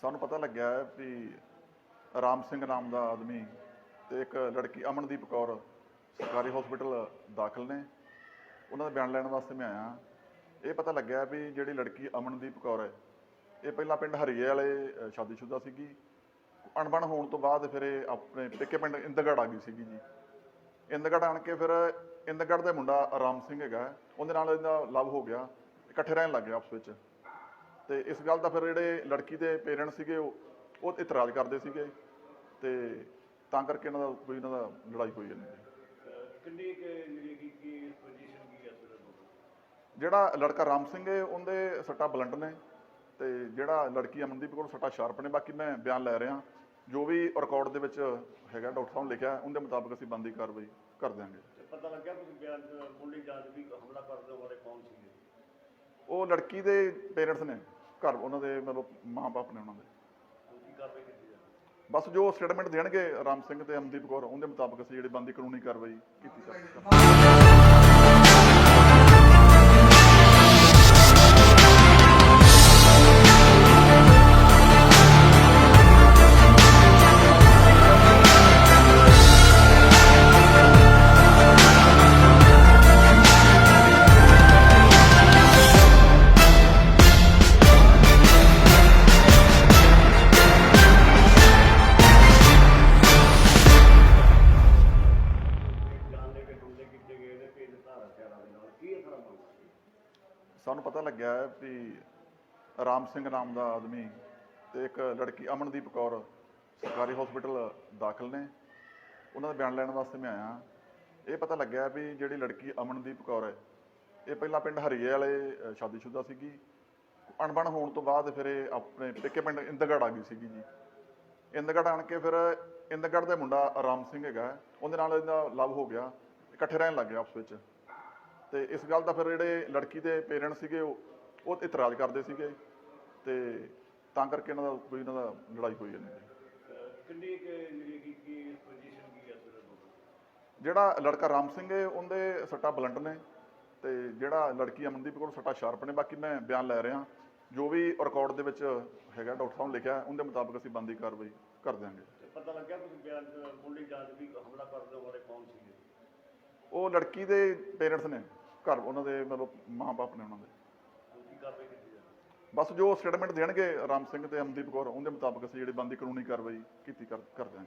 ਸਾਨੂੰ ਪਤਾ ਲੱਗਿਆ ਹੈ ਵੀ ਰਾਮ ਸਿੰਘ ਨਾਮ ਦਾ ਆਦਮੀ ਤੇ ਇੱਕ ਲੜਕੀ ਅਮਨਦੀਪ ਕੌਰ ਸਰਕਾਰੀ ਹਸਪੀਟਲ ਦਾਖਲ ਨੇ। ਉਹਨਾਂ ਦਾ ਬਿਆਨ ਲੈਣ ਵਾਸਤੇ ਮੈਂ ਆਇਆ। ਇਹ ਪਤਾ ਲੱਗਿਆ ਵੀ ਜਿਹੜੀ ਲੜਕੀ ਅਮਨਦੀਪ ਕੌਰ ਹੈ ਇਹ ਪਹਿਲਾਂ ਪਿੰਡ ਹਰੀਏ ਵਾਲੇ ਅ, ਸ਼ਾਦੀशुदा ਸੀਗੀ। ਅਣਬਣ ਹੋਣ ਤੋਂ ਬਾਅਦ ਫਿਰ ਇਹ ਆਪਣੇ ਪੇਕੇ ਪਿੰਡ ਇੰਦਗੜ ਆ ਗਈ ਸੀਗੀ ਜੀ। ਇੰਦਗੜ ਆਣ ਕੇ ਫਿਰ ਇੰਦਗੜ ਦਾ ਮੁੰਡਾ ਰਾਮ ਸਿੰਘ ਹੈਗਾ। ਉਹਦੇ ਨਾਲ ਇਹਦਾ ਲਵ ਹੋ ਗਿਆ। ਇਕੱਠੇ ਰਹਿਣ ਲੱਗ ਗਏ ਆਪਸ ਵਿੱਚ। ਤੇ ਇਸ ਗੱਲ ਦਾ ਫਿਰ ਜਿਹੜੇ ਲੜਕੀ ਦੇ ਪੇਰੈਂਟਸ ਸੀਗੇ ਉਹ ਉਹ ਇਤਰਾਜ਼ ਕਰਦੇ ਸੀਗੇ ਤੇ ਤਾਂ ਕਰਕੇ ਇਹਨਾਂ ਦਾ ਕੋਈ ਇਹਨਾਂ ਦਾ ਲੜਾਈ ਹੋਈ ਜਾਂਦੀ ਹੈ। ਅਹ ਕਿੰਨੀ ਕਿ ਜਿਹੜੀ ਕੀ ਕੀ ਪੋਜੀਸ਼ਨ ਕੀ ਹੈ ਇਸ ਵੇਲੇ ਤੁਹਾਡੀ? ਜਿਹੜਾ ਲੜਕਾ ਰਾਮ ਸਿੰਘ ਹੈ ਉਹਦੇ ਸੱਟਾ ਬਲੰਟ ਨੇ ਤੇ ਜਿਹੜਾ ਲੜਕੀ ਅਮਨਦੀਪ ਕੋਲ ਸੱਟਾ ਸ਼ਾਰਪ ਨੇ। ਬਾਕੀ ਮੈਂ ਬਿਆਨ ਲੈ ਰਿਹਾ ਜੋ ਵੀ ਰਿਕਾਰਡ ਦੇ ਵਿੱਚ ਹੈਗਾ ਡਾਕਟਰ ਸਾਹਿਬ ਨੇ ਲਿਖਿਆ ਉਹਦੇ ਮੁਤਾਬਕ ਅਸੀਂ ਬੰਦੀ ਕਾਰਵਾਈ ਕਰ ਦਿਆਂਗੇ। ਪਤਾ ਲੱਗਿਆ ਤੁਸੀਂ ਬਿਆਨ ਮੁੱਢਲੀ ਜਾਂਚ ਵੀ ਹਮਲਾ ਕਰਨ ਵਾਲੇ ਕੌਣ ਸੀਗੇ? ਉਹ ਲੜਕੀ ਦੇ ਪੇਰੈਂਟਸ ਨੇ। ਘਰ ਉਹਨਾਂ ਦੇ ਮਤਲਬ ਮਾਂ-ਬਾਪ ਨੇ ਉਹਨਾਂ ਦੇ। ਬਸ ਜੋ ਸਟੇਟਮੈਂਟ ਦੇਣਗੇ ਰਾਮ ਸਿੰਘ ਤੇ ਅਮਨਦੀਪ ਕੌਰ, ਉਹਦੇ ਮੁਤਾਬਕ ਅਸੀਂ ਜਿਹੜੀ ਬੰਦੀ ਕਾਨੂੰਨੀ ਕਾਰਵਾਈ ਕੀਤੀ ਜਾਵੇਗੀ ਸਾਨੂੰ ਪਤਾ ਲੱਗਿਆ ਵੀ ਰਾਮ ਸਿੰਘ ਨਾਮ ਦਾ ਆਦਮੀ ਤੇ ਇੱਕ ਲੜਕੀ ਅਮਨਦੀਪ ਕੌਰ ਸਰਕਾਰੀ ਹਸਪੀਟਲ ਦਾਖਲ ਨੇ। ਉਹਨਾਂ ਦਾ ਬਿਆਨ ਲੈਣ ਵਾਸਤੇ ਮੈਂ ਆਇਆ। ਇਹ ਪਤਾ ਲੱਗਿਆ ਵੀ ਜਿਹੜੀ ਲੜਕੀ ਅਮਨਦੀਪ ਕੌਰ ਹੈ ਇਹ ਪਹਿਲਾਂ ਪਿੰਡ ਹਰੀਏ ਵਾਲੇ ਅ, ਸ਼ਾਦੀशुदा ਸੀਗੀ। ਅਣਬਣ ਹੋਣ ਤੋਂ ਬਾਅਦ ਫਿਰ ਇਹ ਆਪਣੇ ਪੇਕੇ ਪਿੰਡ ਇੰਦਗੜ ਆ ਗਈ ਸੀਗੀ ਜੀ। ਇੰਦਗੜ ਆਣ ਕੇ ਫਿਰ ਇੰਦਗੜ ਦਾ ਮੁੰਡਾ ਰਾਮ ਸਿੰਘ ਹੈਗਾ। ਉਹਦੇ ਨਾਲ ਇਹਦਾ ਲਵ ਹੋ ਗਿਆ। ਇਕੱਠੇ ਰਹਿਣ ਲੱਗ ਗਏ ਆਪਸ ਵਿੱਚ। ਤੇ ਇਸ ਗੱਲ ਦਾ ਫਿਰ ਜਿਹੜੇ ਲੜਕੀ ਦੇ ਪੇਰੈਂਟਸ ਸੀਗੇ ਉਹ ਉਹ ਇਤਰਾਜ਼ ਕਰਦੇ ਸੀਗੇ ਤੇ ਤਾਂ ਕਰਕੇ ਇਹਨਾਂ ਦਾ ਕੋਈ ਇਹਨਾਂ ਦਾ ਲੜਾਈ ਹੋਈ ਜਾਂਦੀ ਹੈ। ਅਹ ਕਿੰਨੀ ਕਿ ਜਿਹੜੀ ਕੀ ਕੀ ਪੋਜੀਸ਼ਨ ਕੀ ਹੈ ਇਸ ਵੇਲੇ? ਤੁਹਾਡੀ? ਜਿਹੜਾ ਲੜਕਾ ਰਾਮ ਸਿੰਘ ਹੈ ਉਹਦੇ ਸੱਟਾ ਬਲੰਟ ਨੇ ਤੇ ਜਿਹੜਾ ਲੜਕੀ ਅਮਨਦੀਪ ਕੋਲ ਸੱਟਾ ਸ਼ਾਰਪ ਨੇ। ਬਾਕੀ ਮੈਂ ਬਿਆਨ ਲੈ ਰਿਹਾ ਜੋ ਵੀ ਰਿਕਾਰਡ ਦੇ ਵਿੱਚ ਹੈਗਾ ਡਾਕਟਰ ਸਾਹਿਬ ਨੇ ਲਿਖਿਆ ਉਹਦੇ ਮੁਤਾਬਕ ਅਸੀਂ ਬੰਦੀ ਕਾਰਵਾਈ ਕਰ ਦਿਆਂਗੇ। ਤੇ ਪਤਾ ਲੱਗਿਆ ਤੁਸੀਂ ਬਿਆਨ ਮੁੱਢਲੀ ਜਾਂਚ ਵੀ ਹਮਲਾ ਕਰਨ ਵਾਲੇ ਕੌਣ ਸੀਗੇ? ਉਹ ਲੜਕੀ ਦੇ ਪੇਰੈਂਟਸ ਨੇ। ਘਰ, ਉਹਨਾਂ ਦੇ ਮਤਲਬ ਮਾਂ-ਬਾਪ ਨੇ ਉਹਨਾਂ ਦੇ। ਬਸ ਜੋ ਸਟੇਟਮੈਂਟ ਦੇਣਗੇ ਰਾਮ ਸਿੰਘ ਤੇ ਅਮਨਦੀਪ ਕੌਰ, ਉਹਦੇ ਮੁਤਾਬਕ ਅਸੀਂ ਜਿਹੜੀ ਬੰਦੀ ਕਾਨੂੰਨੀ ਕਾਰਵਾਈ ਕੀਤੀ ਕਰ ਕਰ ਦਿਆਂਗੇ।